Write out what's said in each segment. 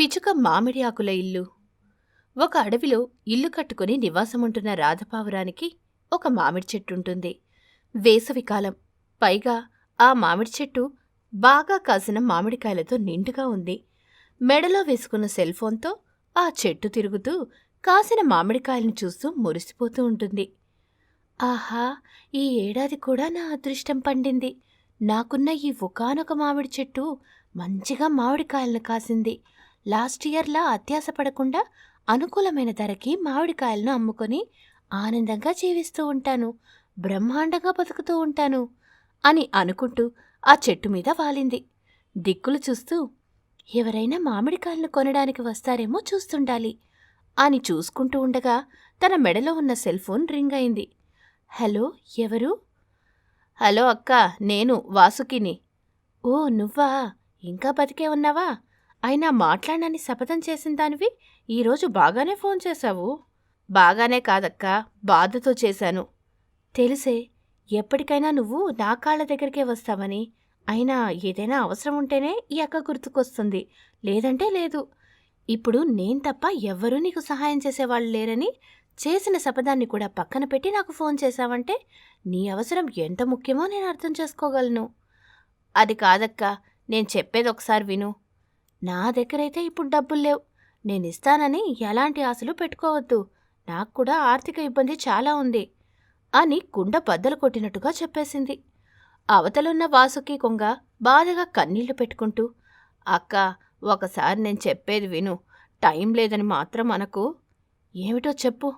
పిచుక మామిడి ఆకుల ఇల్లు. ఒక అడవిలో ఇల్లు కట్టుకుని నివాసముంటున్న రాధపావురానికి ఒక మామిడి చెట్టు ఉంటుంది వేసవికాలం పైగా ఆ మామిడి చెట్టు బాగా కాసిన మామిడికాయలతో నిండుగా ఉంది. మెడలో వేసుకున్న సెల్ ఫోన్తో ఆ చెట్టు తిరుగుతూ కాసిన మామిడికాయలను చూస్తూ మురిసిపోతూ ఉంటుంది. ఆహా! ఈ ఏడాది కూడా నా అదృష్టం పండింది. నాకున్న ఈ ఒకానొక మామిడి చెట్టు మంచిగా మామిడికాయలను కాసింది. లాస్ట్ ఇయర్లా అత్యాస పడకుండా అనుకూలమైన ధరకి మామిడికాయలను అమ్ముకొని ఆనందంగా జీవిస్తూ ఉంటాను. బ్రహ్మాండంగా బతుకుతూ ఉంటాను అని అనుకుంటూ ఆ చెట్టు మీద వాలింది. దిక్కులు చూస్తూ ఎవరైనా మామిడికాయలను కొనడానికి వస్తారేమో చూస్తుండాలి అని చూసుకుంటూ ఉండగా తన మెడలో ఉన్న సెల్ ఫోన్ రింగ్ అయింది. హలో ఎవరు? హలో అక్క నేను వాసుకిని. ఓ నువ్వా? ఇంకా బతికే ఉన్నావా? అయినా మాట్లాడనని శపథం చేసిన దానివి ఈరోజు బాగానే ఫోన్ చేశావు. బాగానే కాదక్కా బాధతో చేశాను. తెలిసే ఎప్పటికైనా నువ్వు నా కాళ్ళ దగ్గరికే వస్తావని. అయినా ఏదైనా అవసరం ఉంటేనే ఈ అక్క గుర్తుకొస్తుంది. లేదంటే లేదు. ఇప్పుడు నేను తప్ప ఎవ్వరూ నీకు సహాయం చేసేవాళ్ళు లేరని చేసిన శపథాన్ని కూడా పక్కన పెట్టి నాకు ఫోన్ చేశావంటే నీ అవసరం ఎంత ముఖ్యమో నేను అర్థం చేసుకోగలను. అది కాదక్కా నేను చెప్పేది ఒకసారి విను. నా దగ్గరైతే ఇప్పుడు డబ్బులు లేవు. నేను ఇస్తానని ఎలాంటి ఆశలు పెట్టుకోవద్దు. నాకు కూడా ఆర్థిక ఇబ్బంది చాలా ఉంది అని కుండ బద్దలు కొట్టినట్టుగా చెప్పేసింది. అవతలున్న వాసుకి కొంగ బాధగా కన్నీళ్ళు పెట్టుకుంటూ అక్క ఒకసారి నేను చెప్పేది విను. టైం లేదని మాత్రం అనకు. ఏమిటో చెప్పు.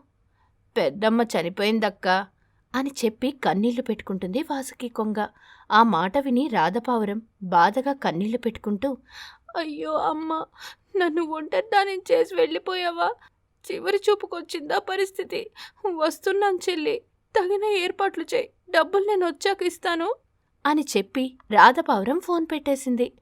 పెద్దమ్మ చనిపోయిందక్కా అని చెప్పి కన్నీళ్ళు పెట్టుకుంటుంది వాసుకి కొంగ. ఆ మాట విని రాధపావురం బాధగా కన్నీళ్ళు పెట్టుకుంటూ అయ్యో అమ్మ నన్ను ఒంటరిదాని చేసి వెళ్ళిపోయావా? చివరి చూపుకొచ్చిందా పరిస్థితి? వస్తున్నాను చెల్లి తగిన ఏర్పాట్లు చేయి డబ్బులు నేను వచ్చాక ఇస్తాను. అని చెప్పి రాధపావురం ఫోన్ పెట్టేసింది.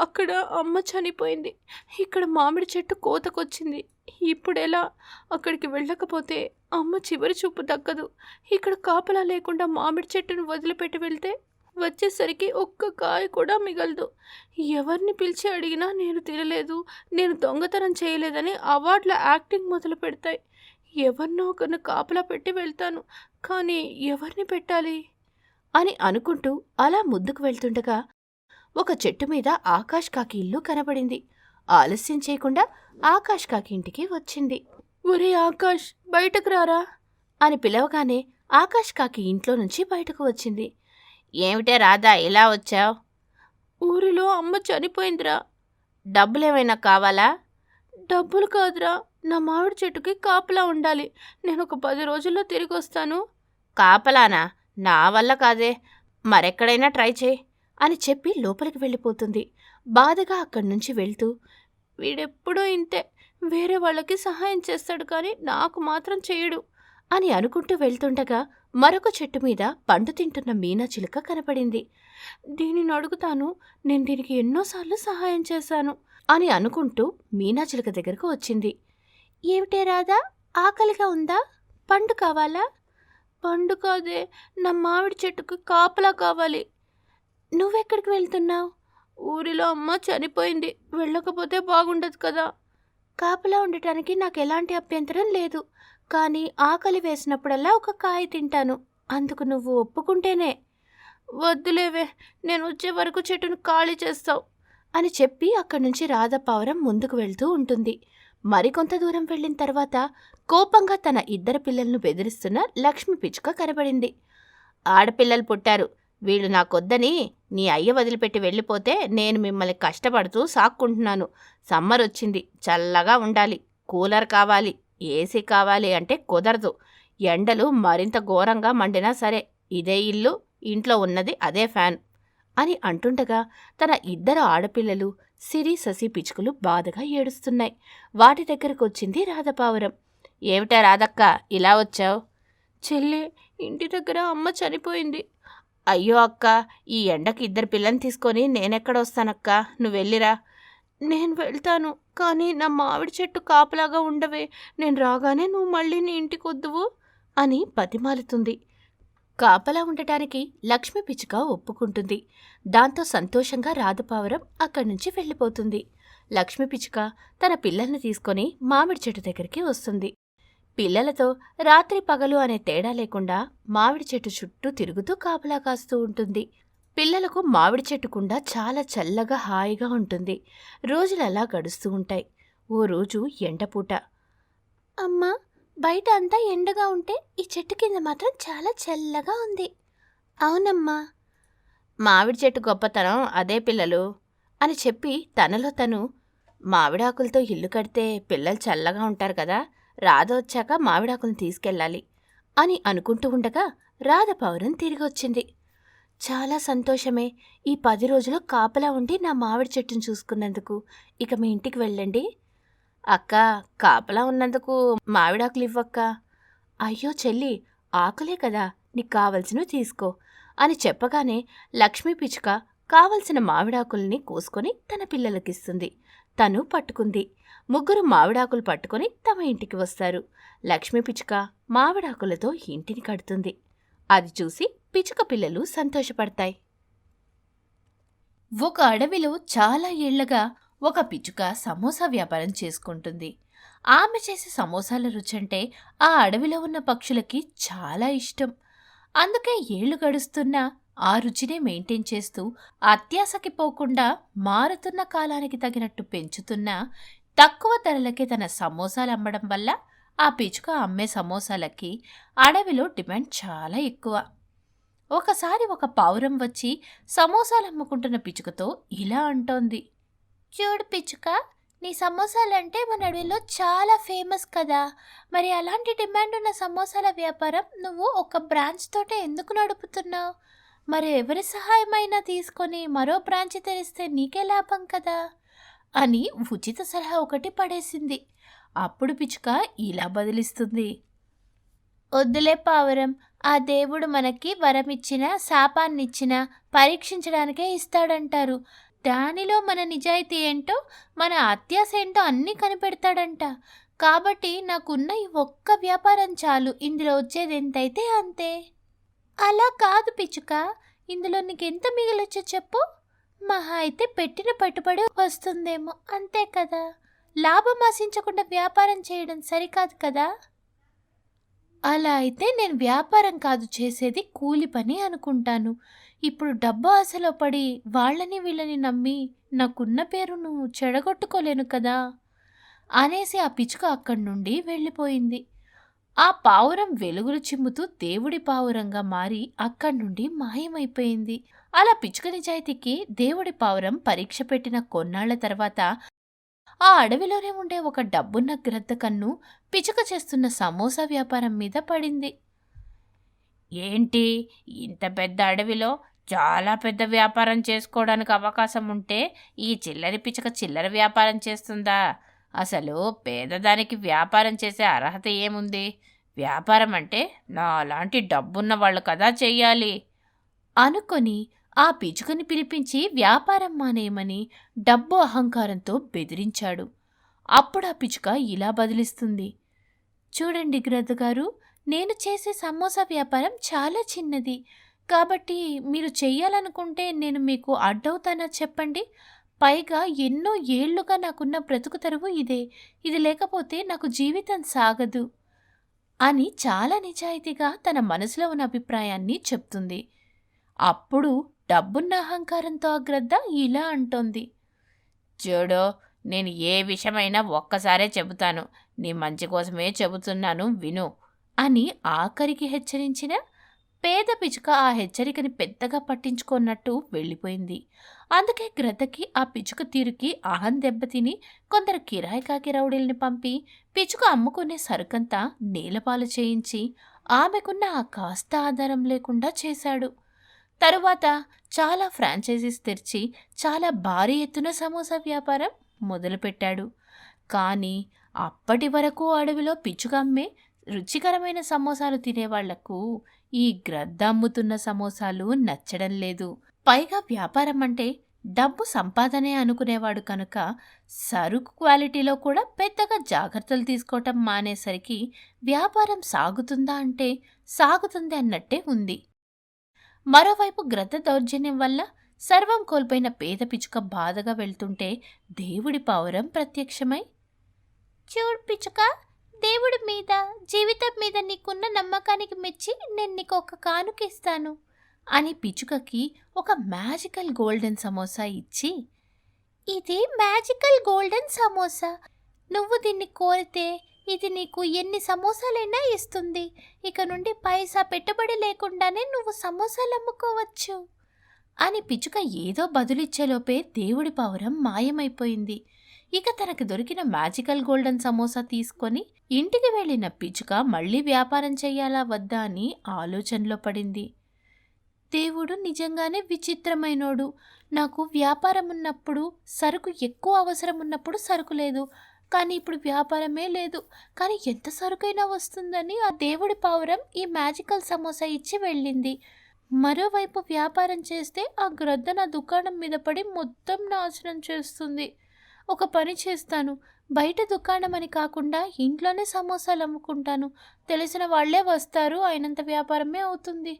అక్కడ అమ్మ చనిపోయింది ఇక్కడ మామిడి చెట్టు కోతకొచ్చింది. ఇప్పుడెలా? అక్కడికి వెళ్ళకపోతే అమ్మ చివరి చూపు దక్కదు. ఇక్కడ కాపలా లేకుండా మామిడి చెట్టును వదిలిపెట్టి వెళ్తే వచ్చేసరికి ఒక్క కాయ కూడా మిగలదు. ఎవరిని పిలిచి అడిగినా నేను తినలేదు నేను దొంగతనం చేయలేదని అవార్డుల యాక్టింగ్ మొదలు పెడతాయి. ఎవరినో ఒకరిని కాపలా పెట్టి వెళ్తాను కానీ ఎవరిని పెట్టాలి? అని అనుకుంటూ అలా ముందుకు వెళ్తుండగా ఒక చెట్టు మీద ఆకాష్ కాకి ఇల్లు కనబడింది. ఆలస్యం చేయకుండా ఆకాష్ కాకి ఇంటికి వచ్చింది. ఒరే ఆకాష్ బయటకు రారా? అని పిలవగానే ఆకాష్ కాకి ఇంట్లో నుంచి బయటకు వచ్చింది. ఏమిటే రాధా ఇలా వచ్చావు? ఊరిలో అమ్మ చనిపోయిందిరా. డబ్బులేమైనా కావాలా? డబ్బులు కాదురా. నా మామిడి చెట్టుకి కాపలా ఉండాలి. నేను ఒక పది రోజుల్లో తిరిగి వస్తాను కాపలానా? నా వల్ల కాదే. మరెక్కడైనా ట్రై చేయి అని చెప్పి లోపలికి వెళ్ళిపోతుంది. బాధగా అక్కడి నుంచి వెళ్తూ వీడెప్పుడూ ఇంతే. వేరే వాళ్ళకి సహాయం చేస్తాడు కానీ నాకు మాత్రం చేయడు అని అనుకుంటూ వెళ్తుండగా మరొక చెట్టు మీద పండు తింటున్న మీనా చిలుక కనపడింది. దీనిని అడుగుతాను. నేను దీనికి ఎన్నోసార్లు సహాయం చేశాను అని అనుకుంటూ మీనా చిలుక దగ్గరకు వచ్చింది. ఏమిటే రాదా ఆకలిగా ఉందా? పండు కావాలా? పండు కాదే. నా మామిడి చెట్టుకు కాపలా కావాలి. నువ్వెక్కడికి వెళ్తున్నావు? ఊరిలో అమ్మ చనిపోయింది. వెళ్ళకపోతే బాగుండదు కదా. కాపలా ఉండటానికి నాకు ఎలాంటి అభ్యంతరం లేదు. కానీ ఆకలి వేసినప్పుడల్లా ఒక కాయ తింటాను. అందుకు నువ్వు ఒప్పుకుంటేనే. వద్దులేవే నేను వచ్చే వరకు చెట్టును ఖాళీ చేస్తావు అని చెప్పి అక్కడి నుంచి రాధపావరం ముందుకు వెళ్తూ ఉంటుంది. మరికొంత దూరం వెళ్ళిన తర్వాత కోపంగా తన ఇద్దరు పిల్లలను బెదిరిస్తున్న లక్ష్మి పిచ్చుక కనబడింది. ఆడపిల్లలు పుట్టారు వీళ్ళు నాకొద్దని నీ అయ్య వదిలిపెట్టి వెళ్ళిపోతే నేను మిమ్మల్ని కష్టపడుతూ సాక్కుంటున్నాను. సమ్మర్ వచ్చింది చల్లగా ఉండాలి కూలర్ కావాలి. ఏసీ కావాలి అంటే కుదరదు. ఎండలు మరింత ఘోరంగా మండినా సరే ఇదే ఇల్లు ఇంట్లో ఉన్నది అదే ఫ్యాన్ అని అంటుండగా తన ఇద్దరు ఆడపిల్లలు సిరి ససి పిచ్చుకలు బాధగా ఏడుస్తున్నాయి. వాటి దగ్గరకు వచ్చింది రాధపావురం. ఏమిటా రాధక్క ఇలా వచ్చావు? చెల్లి ఇంటి దగ్గర అమ్మ చనిపోయింది. అయ్యో అక్క ఈ ఎండకి ఇద్దరు పిల్లని తీసుకొని నేనెక్కడ వస్తానక్క? నువ్వు వెళ్ళిరా నేను వెళ్తాను కానీ నా మామిడి చెట్టు కాపలాగా ఉండవే. నేను రాగానే నువ్వు మళ్ళీ నీ ఇంటికి వద్దువు అని బతిమాలుతుంది. కాపలా ఉండటానికి లక్ష్మి పిచ్చుక ఒప్పుకుంటుంది. దాంతో సంతోషంగా రాధపావరం అక్కడి నుంచి వెళ్ళిపోతుంది. లక్ష్మి పిచ్చుక తన పిల్లల్ని తీసుకొని మామిడి చెట్టు దగ్గరికి వస్తుంది. పిల్లలతో రాత్రి పగలు అనే తేడా లేకుండా మామిడి చెట్టు చుట్టూ తిరుగుతూ కాపలా కాస్తూ ఉంటుంది. పిల్లలకు మామిడి చెట్టు కుండా చాలా చల్లగా హాయిగా ఉంటుంది. రోజులు అలా గడుస్తూ ఉంటాయి. ఓ రోజు ఎండపూట అమ్మా బయట అంతా ఎండగా ఉంటే ఈ చెట్టు కింద మాత్రం చాలా చల్లగా ఉంది. అవునమ్మా. మామిడి చెట్టు గొప్పతనం అదే పిల్లలు అని చెప్పి తనలో తను మామిడాకులతో ఇల్లు కడితే పిల్లలు చల్లగా ఉంటారు కదా రాధ వచ్చాక మామిడాకులను తీసుకెళ్ళాలి అని అనుకుంటూ ఉండగా రాధ పౌరం తిరిగి వచ్చింది. చాలా సంతోషమే. ఈ పది రోజులు కాపలా ఉండి నా మామిడి చెట్టును చూసుకున్నందుకు. ఇక మీ ఇంటికి వెళ్ళండి. అక్క కాపలా ఉన్నందుకు మామిడాకులు ఇవ్వక్క. అయ్యో చెల్లి ఆకులే కదా నీకు కావలసినవి తీసుకో. అని చెప్పగానే లక్ష్మీ పిచ్చుక కావలసిన మామిడాకుల్ని కోసుకొని తన పిల్లలకిస్తుంది. తను పట్టుకుంది. ముగ్గురు మామిడాకులు పట్టుకొని తమ ఇంటికి వస్తారు. లక్ష్మీ పిచ్చుక మామిడాకులతో ఇంటిని కడుతుంది. అది చూసి పిచ్చుక పిల్లలు సంతోషపడతాయి. ఒక అడవిలో చాలా ఏళ్ళగా ఒక పిచ్చుక సమోసా వ్యాపారం చేసుకుంటుంది. ఆమె చేసే సమోసాల రుచంటే ఆ అడవిలో ఉన్న పక్షులకి చాలా ఇష్టం. అందుకే ఏళ్ళు గడుస్తున్నా ఆ రుచినే మెయింటైన్ చేస్తూ అత్యాసకి పోకుండా మారుతున్న కాలానికి తగినట్టు పెంచుతున్నా తక్కువ ధరలకే తన సమోసాలు అమ్మడం వల్ల ఆ పిచ్చుక అమ్మే సమోసాలకి అడవిలో డిమాండ్ చాలా ఎక్కువ. ఒకసారి ఒక పావురం వచ్చి సమోసాలు అమ్ముకుంటున్న పిచ్చుకతో ఇలా అంటోంది. చూడు పిచ్చుక నీ సమోసాలంటే మన అడవిలో చాలా ఫేమస్ కదా. మరి అలాంటి డిమాండ్ ఉన్న సమోసాల వ్యాపారం నువ్వు ఒక బ్రాంచ్ తోటే ఎందుకు నడుపుతున్నావు? మరి ఎవరి సహాయమైనా తీసుకొని మరో బ్రాంచ్ తెరిస్తే నీకే లాభం కదా? అని ఉచిత సలహా ఒకటి పడేసింది. అప్పుడు పిచ్చుక ఇలా బదిలిస్తుంది. వద్దులే పావురం ఆ దేవుడు మనకి వరమిచ్చిన శాపాన్నిచ్చిన పరీక్షించడానికే ఇస్తాడంటారు. దానిలో మన నిజాయితీ ఏంటో మన అత్యాశ ఏంటో అన్నీ కనిపెడతాడంట. కాబట్టి నాకున్న ఈ ఒక్క వ్యాపారం చాలు. ఇందులో వచ్చేది ఎంతైతే అంతే. అలా కాదు పిచ్చుక. ఇందులో నీకెంత మిగిలొచ్చో చెప్పు. మహా అయితే పెట్టిన పట్టుబడి వస్తుందేమో. అంతే కదా. లాభం ఆశించకుండా వ్యాపారం చేయడం సరికాదు కదా. అలా అయితే నేను వ్యాపారం కాదు చేసేది కూలి పని అనుకుంటాను. ఇప్పుడు డబ్బు ఆశలో పడి వాళ్ళని వీళ్ళని నమ్మి నాకున్న పేరును చెడగొట్టుకోలేను కదా? అనేసి ఆ పిచ్చుక అక్కడి నుండి వెళ్ళిపోయింది. ఆ పావురం వెలుగులు చిమ్ముతూ దేవుడి పావురంగా మారి అక్కడి నుండి మాయమైపోయింది. అలా పిచ్చుక నిజాయితీకి దేవుడి పావురం పరీక్ష పెట్టిన కొన్నాళ్ళ తర్వాత ఆ అడవిలోనే ఉండే ఒక డబ్బున్న గ్రద్ద కన్ను పిచుక చేస్తున్న సమోసా వ్యాపారం మీద పడింది. ఏంటి? ఇంత పెద్ద అడవిలో చాలా పెద్ద వ్యాపారం చేసుకోవడానికి అవకాశం ఉంటే ఈ చిల్లరి పిచుక చిల్లర వ్యాపారం చేస్తుందా? అసలు పేదదానికి వ్యాపారం చేసే అర్హత ఏముంది? వ్యాపారం అంటే నాలాంటి డబ్బున్న వాళ్ళు కదా చెయ్యాలి? అనుకొని ఆ పిచుకని పిలిపించి వ్యాపారం మానేయమని డబ్బు అహంకారంతో బెదిరించాడు. అప్పుడు ఆ పిచుక ఇలా బదిలిస్తుంది. చూడండి గ్రద్దగారు నేను చేసే సమోసా వ్యాపారం చాలా చిన్నది. కాబట్టి మీరు చెయ్యాలనుకుంటే నేను మీకు అడ్డవుతానా చెప్పండి. పైగా ఎన్నో ఏళ్ళుగా నాకున్న బ్రతుకు తరువు ఇదే. ఇది లేకపోతే నాకు జీవితం సాగదు అని చాలా నిజాయితీగా తన మనసులో ఉన్న అభిప్రాయాన్ని చెప్తుంది. అప్పుడు డబ్బున్న అహంకారంతో ఆ గ్రద్ద ఇలా అంటోంది. చూడు నేను ఏ విషయమైనా ఒక్కసారే చెబుతాను. నీ మంచి కోసమే చెబుతున్నాను విను అని ఆఖరికి హెచ్చరించిన పేద పిచుక ఆ హెచ్చరికని పెద్దగా పట్టించుకున్నట్టు వెళ్ళిపోయింది. అందుకే గ్రద్దకి ఆ పిచుక తీరుకి ఆహం దెబ్బతిని కొందరు కిరాయి కాకి రౌడీల్ని పంపి పిచుక అమ్ముకునే సరుకంతా నీలపాలు చేయించి ఆమెకున్న ఆ కాస్త ఆధారం లేకుండా చేశాడు. తరువాత చాలా ఫ్రాంచైజీస్ తెరిచి చాలా భారీ ఎత్తున సమోసా వ్యాపారం మొదలుపెట్టాడు. కానీ అప్పటి వరకు అడవిలో పిచ్చుకమ్మే రుచికరమైన సమోసాలు తినేవాళ్ళకు ఈ గ్రద్ద అమ్ముతున్న సమోసాలు నచ్చడం లేదు. పైగా వ్యాపారం అంటే డబ్బు సంపాదనే అనుకునేవాడు కనుక సరుకు క్వాలిటీలో కూడా పెద్దగా జాగ్రత్తలు తీసుకోవటం మానేసరికి వ్యాపారం సాగుతుందా అంటే సాగుతుంది అన్నట్టే ఉంది. మరోవైపు గ్రద్ద దౌర్జన్యం వల్ల సర్వం కోల్పోయిన పేద పిచ్చుక బాధగా వెళ్తుంటే దేవుడి పావురం ప్రత్యక్షమై చూడు పిచ్చుక దేవుడి మీద జీవితం మీద నీకున్న నమ్మకానికి మెచ్చి నేను నీకు ఒక కానుక ఇస్తాను అని పిచ్చుకకి ఒక మ్యాజికల్ గోల్డెన్ సమోసా ఇచ్చి ఇది మ్యాజికల్ గోల్డెన్ సమోసా. నువ్వు దీన్ని కోరితే ఇది నీకు ఎన్ని సమోసాలైనా ఇస్తుంది. ఇక నుండి పైసా పెట్టుబడి లేకుండానే నువ్వు సమోసాలు అమ్ముకోవచ్చు. అని పిచ్చుక ఏదో బదులిచ్చేలోపే దేవుడి పావురం మాయమైపోయింది. ఇక తనకు దొరికిన మ్యాజికల్ గోల్డెన్ సమోసా తీసుకొని ఇంటికి వెళ్ళిన పిచ్చుక మళ్ళీ వ్యాపారం చేయాలా వద్దా అని ఆలోచనలో పడింది. దేవుడు నిజంగానే విచిత్రమైనోడు. నాకు వ్యాపారం ఉన్నప్పుడు సరుకు ఎక్కువ అవసరం ఉన్నప్పుడు సరుకు లేదు. కానీ ఇప్పుడు వ్యాపారమే లేదు. కానీ ఎంత సరుకైనా వస్తుందని ఆ దేవుడి పావురం ఈ మ్యాజికల్ సమోసా ఇచ్చి వెళ్ళింది. మరోవైపు వ్యాపారం చేస్తే ఆ గ్రద్ద నా దుకాణం మీద పడి మొత్తం నాశనం చేస్తుంది. ఒక పని చేస్తాను. బయట దుకాణం అని కాకుండా ఇంట్లోనే సమోసాలు అమ్ముకుంటాను. తెలిసిన వాళ్ళే వస్తారు. అయినంత వ్యాపారమే అవుతుంది.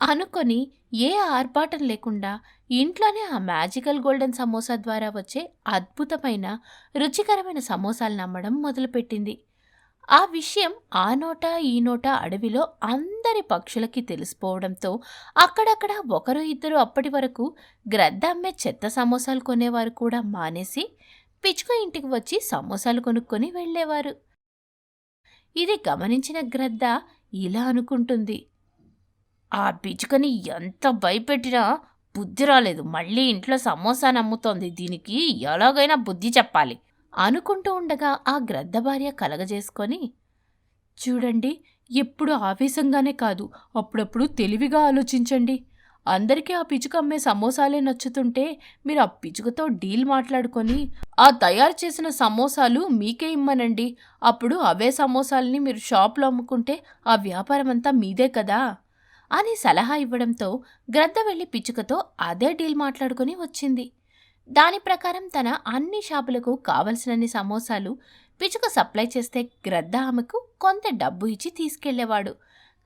అనుకొని ఏ ఆర్భాటం లేకుండా ఇంట్లోనే ఆ మ్యాజికల్ గోల్డెన్ సమోసా ద్వారా వచ్చే అద్భుతమైన రుచికరమైన సమోసాలను అమ్మడం మొదలుపెట్టింది. ఆ విషయం ఆ నోట ఈ నోట అడవిలో అందరి పక్షులకి తెలిసిపోవడంతో అక్కడక్కడ ఒకరు ఇద్దరు అప్పటి వరకు గ్రద్ద అమ్మే చెత్త సమోసాలు కొనేవారు కూడా మానేసి పిచ్చుక ఇంటికి వచ్చి సమోసాలు కొనుక్కొని వెళ్ళేవారు. ఇది గమనించిన గ్రద్ద ఇలా అనుకుంటుంది. ఆ పిచ్చుకని ఎంత భయపెట్టినా బుద్ధి రాలేదు. మళ్ళీ ఇంట్లో సమోసా నమ్ముతోంది. దీనికి ఎలాగైనా బుద్ధి చెప్పాలి. అనుకుంటూ ఉండగా ఆ గ్రద్ద భార్య కలగజేసుకొని చూడండి ఎప్పుడు ఆవేశంగానే కాదు. అప్పుడప్పుడు తెలివిగా ఆలోచించండి. అందరికీ ఆ పిచ్చుక అమ్మే సమోసాలే నచ్చుతుంటే మీరు ఆ పిచ్చుకతో డీల్ మాట్లాడుకొని ఆ తయారు చేసిన సమోసాలు మీకే ఇమ్మనండి. అప్పుడు అవే సమోసాలని మీరు షాప్లో అమ్ముకుంటే ఆ వ్యాపారం అంతా మీదే కదా. అని సలహా ఇవ్వడంతో గ్రద్ద వెళ్ళి పిచ్చుకతో అదే డీల్ మాట్లాడుకుని వచ్చింది. దాని ప్రకారం తన అన్ని షాపులకు కావలసినన్ని సమోసాలు పిచ్చుక సప్లై చేస్తే గ్రద్ద ఆమెకు కొంత డబ్బు ఇచ్చి తీసుకెళ్ళేవాడు.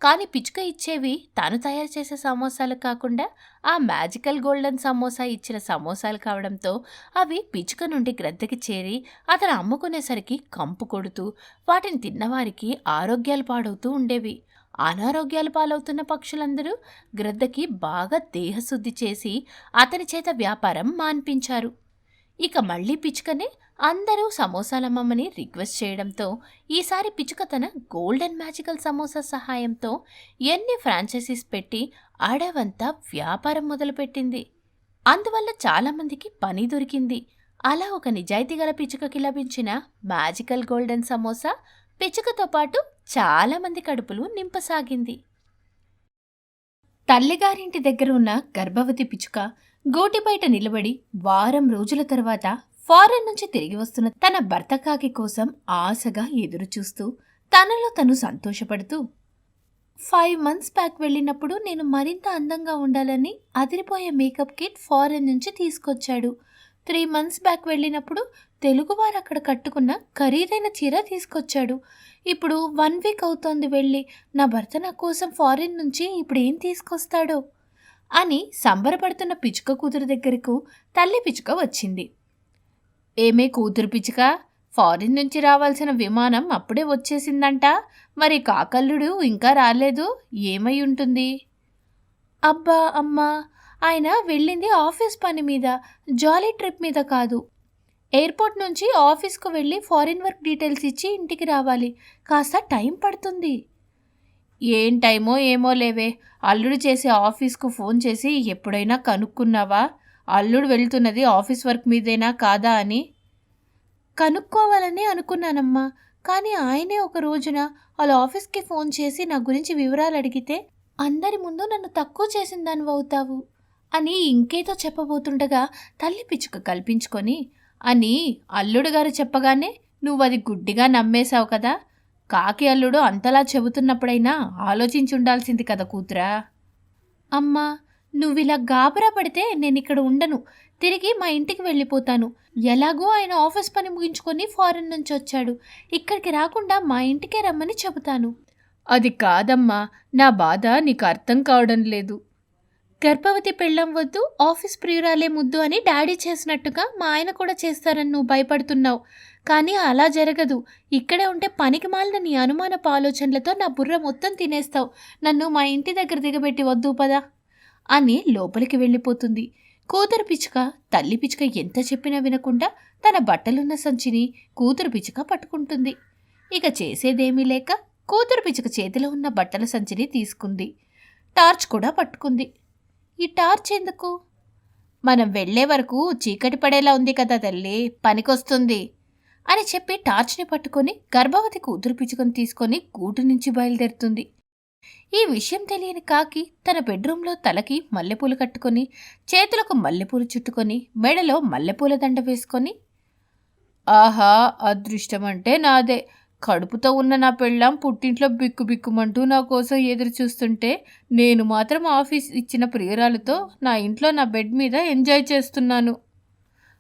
కానీ పిచ్చుక ఇచ్చేవి తాను తయారు చేసే సమోసాలు కాకుండా ఆ మ్యాజికల్ గోల్డెన్ సమోసా ఇచ్చిన సమోసాలు కావడంతో అవి పిచ్చుక నుండి గ్రద్దకి చేరి అతను అమ్ముకునేసరికి కంపు కొడుతూ వాటిని తిన్నవారికి ఆరోగ్యాలు పాడవుతూ ఉండేవి. అనారోగ్యాలు పాలవుతున్న పక్షులందరూ గ్రద్దకి బాగా దేహశుద్ధి చేసి అతని చేత వ్యాపారం మాన్పించారు. ఇక మళ్ళీ పిచ్చుకనే అందరూ సమోసాలమ్మని రిక్వెస్ట్ చేయడంతో ఈసారి పిచ్చుక తన గోల్డెన్ మ్యాజికల్ సమోసా సహాయంతో ఎన్ని ఫ్రాంచైజీస్ పెట్టి అడవంతా వ్యాపారం మొదలుపెట్టింది. అందువల్ల చాలామందికి పని దొరికింది. అలా ఒక నిజాయితీ గల పిచ్చుకకి లభించిన మ్యాజికల్ గోల్డెన్ సమోసా పిచ్చుకతో పాటు చాలామంది కడుపులు నింపసాగింది. తల్లిగారింటి దగ్గర ఉన్న గర్భవతి పిచ్చుక గోటి బయట నిలబడి వారం రోజుల తర్వాత ఫారెన్ నుంచి తిరిగి వస్తున్న తన భర్త కాకి కోసం ఆశగా ఎదురుచూస్తూ తనలో తను సంతోషపడుతూ ఫైవ్ మంత్స్ బ్యాక్ వెళ్ళినప్పుడు నేను మరింత అందంగా ఉండాలని అదిరిపోయే మేకప్ కిట్ ఫారెన్ నుంచి తీసుకొచ్చాడు. త్రీ మంత్స్ బ్యాక్ వెళ్ళినప్పుడు తెలుగువారు అక్కడ కట్టుకున్న ఖరీదైన చీర తీసుకొచ్చాడు. ఇప్పుడు వన్ వీక్ అవుతోంది వెళ్ళి. నా భర్త నా కోసం ఫారిన్ నుంచి ఇప్పుడు ఏం తీసుకొస్తాడో? అని సంబరపడుతున్న పిచ్చుక కూతురు దగ్గరకు తల్లి పిచ్చుక వచ్చింది. ఏమే కూతురు పిచ్చుక? ఫారిన్ నుంచి రావాల్సిన విమానం అప్పుడే వచ్చేసిందంట. మరి కాకల్లుడు ఇంకా రాలేదు. ఏమై ఉంటుంది? అబ్బా అమ్మా! ఆయన వెళ్ళింది ఆఫీస్ పని మీద జాలీ ట్రిప్ మీద కాదు. ఎయిర్పోర్ట్ నుంచి ఆఫీస్కు వెళ్ళి ఫారిన్ వర్క్ డీటెయిల్స్ ఇచ్చి ఇంటికి రావాలి. కాస్త టైం పడుతుంది. ఏం టైమో ఏమో లేవే. అల్లుడు చేసే ఆఫీస్కు ఫోన్ చేసి ఎప్పుడైనా కనుక్కున్నావా? అల్లుడు వెళ్తున్నది ఆఫీస్ వర్క్ మీదేనా కాదా అని. కనుక్కోవాలని అనుకున్నానమ్మా. కానీ ఆయనే ఒక రోజున వాళ్ళ ఆఫీస్కి ఫోన్ చేసి నా గురించి వివరాలు అడిగితే అందరి ముందు నన్ను తక్కువ చేసిన దానివి అవుతావు అని ఇంకేదో చెప్పబోతుండగా తల్లి పిచ్చుక కల్పించుకొని అని అల్లుడు గారు చెప్పగానే నువ్వు అది గుడ్డిగా నమ్మేశావు కదా. కాకి అల్లుడు అంతలా చెబుతున్నప్పుడైనా ఆలోచించి ఉండాల్సింది కదా కూతురా. అమ్మా నువ్విలా గాబరా పడితే నేను ఇక్కడ ఉండను. తిరిగి మా ఇంటికి వెళ్ళిపోతాను. ఎలాగో ఆయన ఆఫీస్ పని ముగించుకొని ఫారెన్ నుంచి వచ్చాడు. ఇక్కడికి రాకుండా మా ఇంటికే రమ్మని చెబుతాను. అది కాదమ్మా నా బాధ నీకు అర్థం కావడం లేదు. గర్భవతి పెళ్ళం వద్దు ఆఫీస్ ప్రియురాలే ముద్దు అని డాడీ చేసినట్టుగా మా ఆయన కూడా చేస్తారని నువ్వు భయపడుతున్నావు. కానీ అలా జరగదు. ఇక్కడే ఉంటే పనికి మాలిన నీ అనుమానపు ఆలోచనలతో నా బుర్ర మొత్తం తినేస్తావు. నన్ను మా ఇంటి దగ్గర దిగబెట్టి వద్దు పదా అని లోపలికి వెళ్ళిపోతుంది. కూతురు పిచ్చుక తల్లి పిచ్చుక ఎంత చెప్పినా వినకుండా తన బట్టలున్న సంచిని కూతురు పిచ్చుక పట్టుకుంటుంది. ఇక చేసేదేమీ లేక కూతురు పిచ్చుక చేతిలో ఉన్న బట్టల సంచిని తీసుకుంది. టార్చ్ కూడా పట్టుకుంది. ఈ టార్చ్ ఎందుకు? మనం వెళ్ళే వరకు చీకటి పడేలా ఉంది కదా తల్లి పనికొస్తుంది అని చెప్పి టార్చ్ని పట్టుకొని గర్భవతి కూతురు పిచ్చుకొని తీసుకొని గూటు నుంచి బయలుదేరుతుంది. ఈ విషయం తెలియని కాకి తన బెడ్రూంలో తలకి మల్లెపూలు కట్టుకొని చేతులకు మల్లెపూలు చుట్టుకొని మెడలో మల్లెపూల దండ వేసుకొని ఆహా అదృష్టం అంటే నాదే. కడుపుతో ఉన్న నా పెళ్ళాం పుట్టింట్లో బిక్కు బిక్కుమంటూ నా కోసం ఎదురు చూస్తుంటే నేను మాత్రం ఆఫీస్ ఇచ్చిన ప్రియురాలతో నా ఇంట్లో నా బెడ్ మీద ఎంజాయ్ చేస్తున్నాను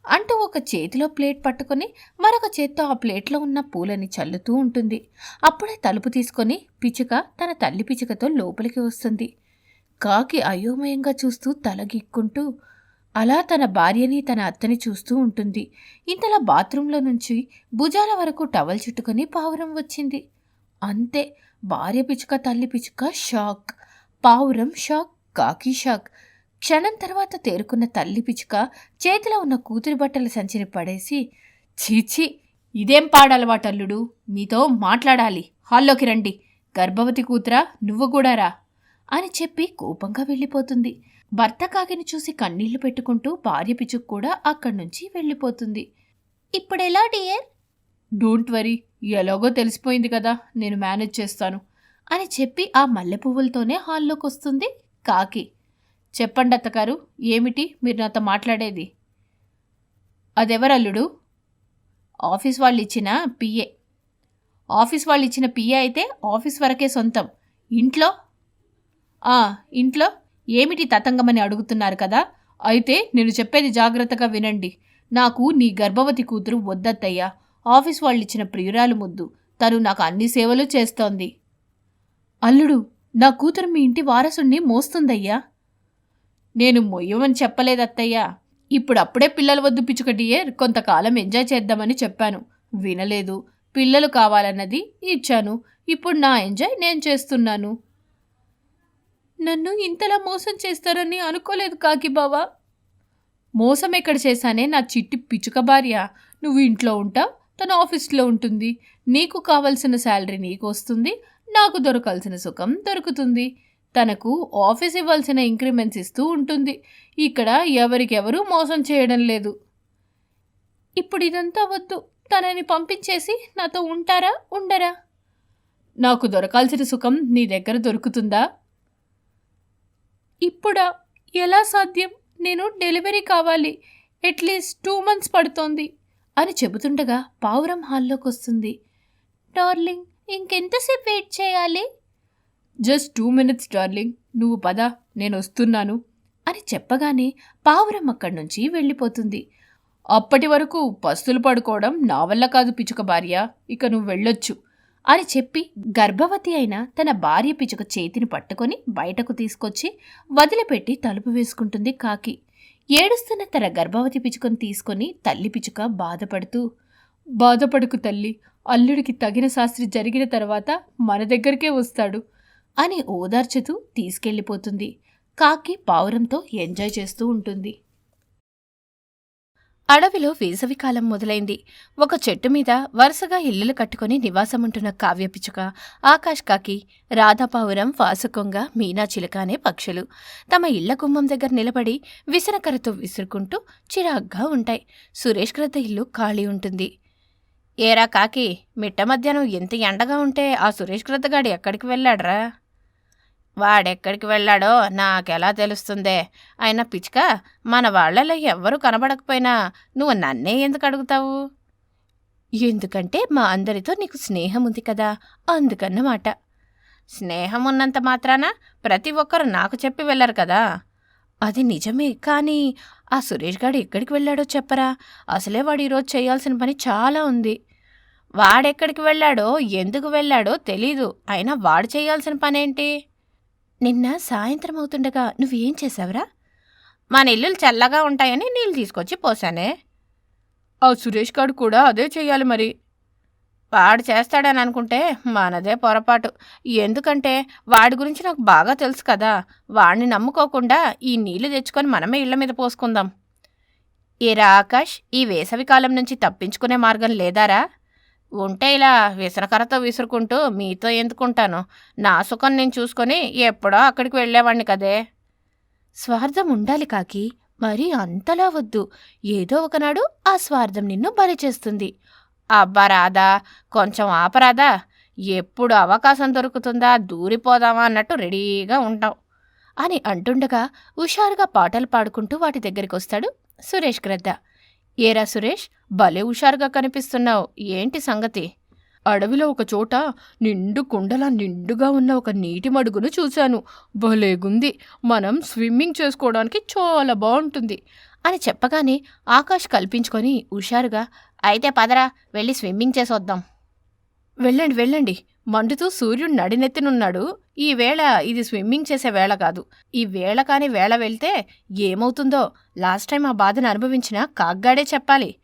అంటూ ఒక చేతిలో ప్లేట్ పట్టుకొని మరొక చేత్తో ఆ ప్లేట్లో ఉన్న పూలని చల్లుతూ ఉంటుంది. అప్పుడే తలుపు తీసుకొని పిచ్చుక తన తల్లి పిచ్చుకతో లోపలికి వస్తుంది. కాకి అయోమయంగా చూస్తూ తలగిక్కుంటూ అలా తన భార్యని తన అత్తని చూస్తూ ఉంటుంది. ఇంతలా బాత్రూంలో నుంచి భుజాల వరకు టవల్ చుట్టుకొని పావురం వచ్చింది. అంతే భార్య పిచ్చుక తల్లి పిచ్చుక షాక్. పావురం షాక్ కాకి షాక్. క్షణం తర్వాత తేరుకున్న తల్లి పిచ్చుక చేతిలో ఉన్న కూతురి బట్టల సంచిని పడేసి చీచి ఇదేం పాడలవాటల్లుడు? మీతో మాట్లాడాలి. హాల్లోకి రండి. గర్భవతి కూతురా నువ్వు కూడా రా అని చెప్పి కోపంగా వెళ్ళిపోతుంది. భర్త కాకిని చూసి కన్నీళ్ళు పెట్టుకుంటూ భార్య పిచ్చుకు కూడా అక్కడి నుంచి వెళ్ళిపోతుంది. ఇప్పుడెలా డియర్? డోంట్ వరీ ఎలాగో తెలిసిపోయింది కదా నేను మేనేజ్ చేస్తాను అని చెప్పి ఆ మల్లె పువ్వులతోనే హాల్లోకి వస్తుంది కాకి. చెప్పండి అత్తగారు ఏమిటి మీరు నాతో మాట్లాడేది? అదెవరల్లుడు? ఆఫీస్ వాళ్ళు ఇచ్చిన పిఏ. ఆఫీస్ వాళ్ళు ఇచ్చిన పిఏ అయితే ఆఫీస్ వరకే సొంతం. ఇంట్లో? ఇంట్లో? ఏమిటి తతంగమని అడుగుతున్నారు కదా? అయితే నేను చెప్పేది జాగ్రత్తగా వినండి. నాకు నీ గర్భవతి కూతురు వద్దత్తయ్యా. ఆఫీస్ వాళ్ళు ఇచ్చిన ప్రియురాలు ముద్దు. తను నాకు అన్ని సేవలు చేస్తోంది. అల్లుడు నా కూతురు మీ ఇంటి వారసుణ్ణి మోస్తుందయ్యా. నేను మొయ్యమని చెప్పలేదత్తయ్యా. ఇప్పుడు అప్పుడే పిల్లల వద్దు పిచ్చుకటియే కొంతకాలం ఎంజాయ్ చేద్దామని చెప్పాను. వినలేదు. పిల్లలు కావాలన్నది ఇచ్చాను. ఇప్పుడు నా ఎంజాయ్ నేను చేస్తున్నాను. నన్ను ఇంతలా మోసం చేస్తారని అనుకోలేదు కాకి బావా. మోసం ఎక్కడ చేశానే నా చిట్టి పిచ్చుక భార్య. నువ్వు ఇంట్లో ఉంటావు తన ఆఫీస్లో ఉంటుంది. నీకు కావలసిన శాలరీ నీకు వస్తుంది నాకు దొరకాల్సిన సుఖం దొరుకుతుంది. తనకు ఆఫీస్ ఇవ్వాల్సిన ఇంక్రిమెంట్స్ ఇస్తూ ఉంటుంది. ఇక్కడ ఎవరికెవరూ మోసం చేయడం లేదు. ఇప్పుడు ఇదంతా వద్దు. తనని పంపించేసి నాతో ఉంటారా ఉండరా? నాకు దొరకాల్సిన సుఖం నీ దగ్గర దొరుకుతుందా? ఇప్పుడా? ఎలా సాధ్యం? నేను డెలివరీ కావాలి. అట్లీస్ట్ టూ మంత్స్ పడుతోంది. అని చెబుతుండగా పావురం హాల్లోకి వస్తుంది డార్లింగ్ ఇంకెంతసేపు వెయిట్ చేయాలి? Just two minutes darling. నువ్వు పద నేను వస్తున్నాను. అని చెప్పగానే పావురం అక్కడి నుంచి వెళ్ళిపోతుంది. అప్పటి వరకు పస్తులు పడుకోవడం నా వల్ల కాదు పిచుక భార్య. ఇక నువ్వు వెళ్ళొచ్చు. అని చెప్పి గర్భవతి అయిన తన భార్య పిచుక చేతిని పట్టుకొని బయటకు తీసుకొచ్చి వదిలిపెట్టి తలుపు వేసుకుంటుంది కాకి. ఏడుస్తున్న తన గర్భవతి పిచుకను తీసుకొని తల్లి పిచుక బాధపడుతూ బాధపడుకు తల్లి అల్లుడికి తగిన శాస్త్రి జరిగిన తర్వాత మన దగ్గరికే వస్తాడు అని ఓదార్చుతూ తీసుకెళ్ళిపోతుంది. కాకి పావురంతో ఎంజాయ్ చేస్తూ ఉంటుంది. అడవిలో వేసవికాలం మొదలైంది. ఒక చెట్టు మీద వరుసగా ఇల్లులు కట్టుకుని నివాసముంటున్న కావ్య పిచ్చుక ఆకాష్ కాకి రాధాపావురం వాసుకొంగ మీనా చిలుక అనే పక్షులు. తమ ఇళ్ళ గుమ్మం దగ్గర నిలబడి విసనకరతో విసురుకుంటూ చిరాగ్గా ఉంటాయి. సురేష్ క్రత ఇల్లు ఖాళీ ఉంటుంది. ఏరా కాకి మిట్ట మధ్యాహ్నం ఎంత ఎండగా ఉంటే ఆ సురేష్ క్రతగాడు ఎక్కడికి వెళ్ళాడ్రా? వాడెక్కడికి వెళ్ళాడో నాకెలా తెలుస్తుందే. ఆయన పిచ్చుక మన వాళ్ళలో ఎవ్వరూ కనబడకపోయినా నువ్వు నన్నే ఎందుకు అడుగుతావు? ఎందుకంటే మా అందరితో నీకు స్నేహం ఉంది కదా అందుకన్నమాట. స్నేహం ఉన్నంత మాత్రాన ప్రతి ఒక్కరు నాకు చెప్పి వెళ్ళరు కదా. అది నిజమే కానీ ఆ సురేష్ గాడు ఎక్కడికి వెళ్ళాడో చెప్పరా? అసలే వాడు ఈరోజు చేయాల్సిన పని చాలా ఉంది. వాడెక్కడికి వెళ్ళాడో ఎందుకు వెళ్ళాడో తెలీదు. అయినా వాడు చేయాల్సిన పనేంటి? నిన్న సాయంత్రం అవుతుండగా నువ్వేం చేసావురా మన ఇల్లులు చల్లగా ఉంటాయని నీళ్ళు తీసుకొచ్చి పోసానే. ఆ సురేష్ గారు కూడా అదే చెయ్యాలి మరి. వాడు చేస్తాడని అనుకుంటే మనదే పొరపాటు. ఎందుకంటే వాడి గురించి నాకు బాగా తెలుసు కదా. వాడిని నమ్ముకోకుండా ఈ నీళ్ళు తెచ్చుకొని మనమే ఇళ్ళ మీద పోసుకుందాం. ఏరా ఆకాష్ ఈ వేసవి కాలం నుంచి తప్పించుకునే మార్గం లేదారా? ఉంటే ఇలా విసరకరతో విసురుకుంటూ మీతో ఎందుకుంటాను? నా సుఖం నేను చూసుకొని ఎప్పుడో అక్కడికి వెళ్ళేవాణ్ణి కదే. స్వార్థం ఉండాలి కాకి మరీ అంతలా వద్దు. ఏదో ఒకనాడు ఆ స్వార్థం నిన్ను బలి చేస్తుంది. అబ్బా రాదా కొంచెం ఆపరాదా ఎప్పుడు అవకాశం దొరుకుతుందా దూరిపోదామా అన్నట్టు రెడీగా ఉంటాం అని అంటుండగా హుషారుగా పాటలు పాడుకుంటూ వాటి దగ్గరికి వస్తాడు సురేష్ గ్రద్ద. ఏరా సురేష్ భలే హుషారుగా కనిపిస్తున్నావు. ఏంటి సంగతి? అడవిలో ఒక చోట నిండు కుండలా నిండుగా ఉన్న ఒక నీటి మడుగును చూశాను. భలేగుంది మనం స్విమ్మింగ్ చేసుకోవడానికి చాలా బాగుంటుంది. అని చెప్పగానే ఆకాష్ కల్పించుకొని హుషారుగా అయితే పదరా వెళ్ళి స్విమ్మింగ్ చేసొద్దాం. వెళ్ళండి వెళ్ళండి. మండుతూ సూర్యుడు నడినెత్తినున్నాడు. ఈ వేళ ఇది స్విమ్మింగ్ చేసే వేళ కాదు. ఈ వేళ కాని వేళ వెళ్తే ఏమవుతుందో లాస్ట్ టైం ఆ బాధను అనుభవించిన కాగ్గాడే చెప్పాలి.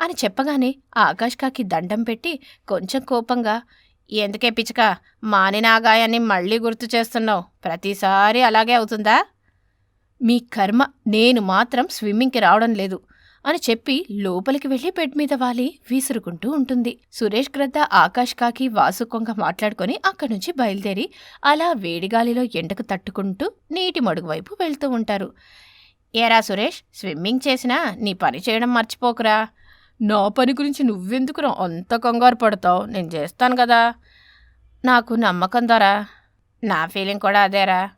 అని చెప్పగానే ఆ ఆకాష్ కాకి దండం పెట్టి కొంచెం కోపంగా ఎందుకే పిచ్చుక మానినాగాయాన్ని మళ్ళీ గుర్తు చేస్తున్నావు? ప్రతిసారి అలాగే అవుతుందా? మీ కర్మ నేను మాత్రం స్విమ్మింగ్కి రావడం లేదు అని చెప్పి లోపలికి వెళ్ళి బెడ్ మీద వాలి విసురుకుంటూ ఉంటుంది. సురేష్ గ్రద్ద ఆకాష్ కాకి వాసు కొంగ మాట్లాడుకొని అక్కడి నుంచి బయలుదేరి అలా వేడిగాలిలో ఎండకు తట్టుకుంటూ నీటి మడుగు వైపు వెళ్తూ ఉంటారు. ఏరా సురేష్ స్విమ్మింగ్ చేసినా నీ పని చేయడం మర్చిపోకురా. నా పని గురించి నువ్వెందుకు అంత కంగారు పడతావు? నేను చేస్తాను కదా. నాకు నమ్మకం దొరా. నా ఫీలింగ్ కూడా అదేరా.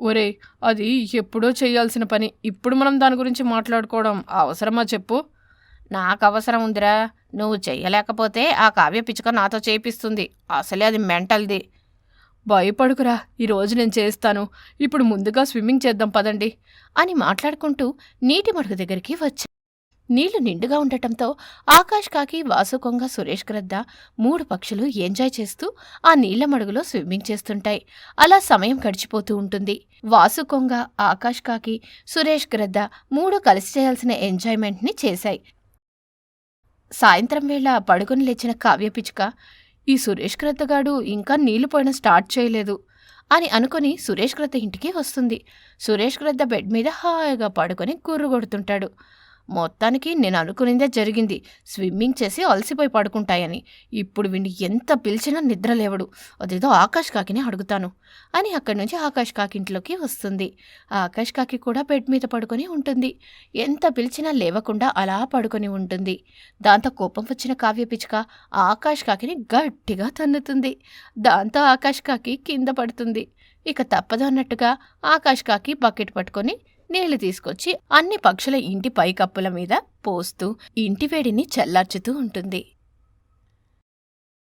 ఒరే అది ఎప్పుడో చేయాల్సిన పని. ఇప్పుడు మనం దాని గురించి మాట్లాడుకోవడం అవసరమా చెప్పు? నాకు అవసరం ఉందిరా. నువ్వు చేయలేకపోతే ఆ కావ్య పిచ్చుక నాతో చేపిస్తుంది అసలే అది మెంటల్ది. భయపడుకురా. ఈరోజు నేను చేస్తాను. ఇప్పుడు ముందుగా స్విమ్మింగ్ చేద్దాం పదండి అని మాట్లాడుకుంటూ నీటి మడుగు దగ్గరికి వచ్చాను నీళ్ళు నిండుగా ఉండటంతో ఆకాష్ కాకి వాసుకొంగ సురేష్ గ్రద్ద మూడు పక్షులు ఎంజాయ్ చేస్తూ ఆ నీళ్ళ మడుగులో స్విమ్మింగ్ చేస్తుంటాయి. అలా సమయం గడిచిపోతూ ఉంటుంది. వాసుకొంగ ఆకాష్ కాకి సురేష్ గ్రద్ద మూడు కలిసి చేయాల్సిన ఎంజాయ్మెంట్ని చేశాయి. సాయంత్రం వేళ పడుకుని లేచిన కావ్యపిచ్చుక ఈ సురేష్ గ్రద్దగాడు ఇంకా నీళ్ళు పోయడం స్టార్ట్ చేయలేదు అని అనుకుని సురేష్ గ్రద్ద ఇంటికి వస్తుంది. సురేష్ గ్రద్ద బెడ్ మీద హాయిగా పడుకొని గుర్రు కొడుతుంటాడు మొత్తానికి నేను అనుకునిందే జరిగింది. స్విమ్మింగ్ చేసి అలసిపోయి పడుకుంటాయని. ఇప్పుడు వీడిని ఎంత పిలిచినా నిద్ర లేవడు. అదేదో ఆకాష్ కాకిని అడుగుతాను అని అక్కడి నుంచి ఆకాష్ కాకింట్లోకి వస్తుంది. ఆకాష్ కాకి కూడా బెడ్ మీద పడుకొని ఉంటుంది. ఎంత పిలిచినా లేవకుండా అలా పడుకొని ఉంటుంది. దాంతో కోపం వచ్చిన కావ్య పిచ్చుక ఆకాష్ కాకిని గట్టిగా తన్నుతుంది. దాంతో ఆకాష్ కాకి కింద పడుతుంది. ఇక తప్పదు అన్నట్టుగా ఆకాష్ కాకి బకెట్ పట్టుకొని నీళ్ళు తీసుకొచ్చి అన్ని పక్షుల ఇంటి పైకప్పుల మీద పోస్తూ ఇంటి వేడిని చల్లార్చుతూ ఉంటుంది.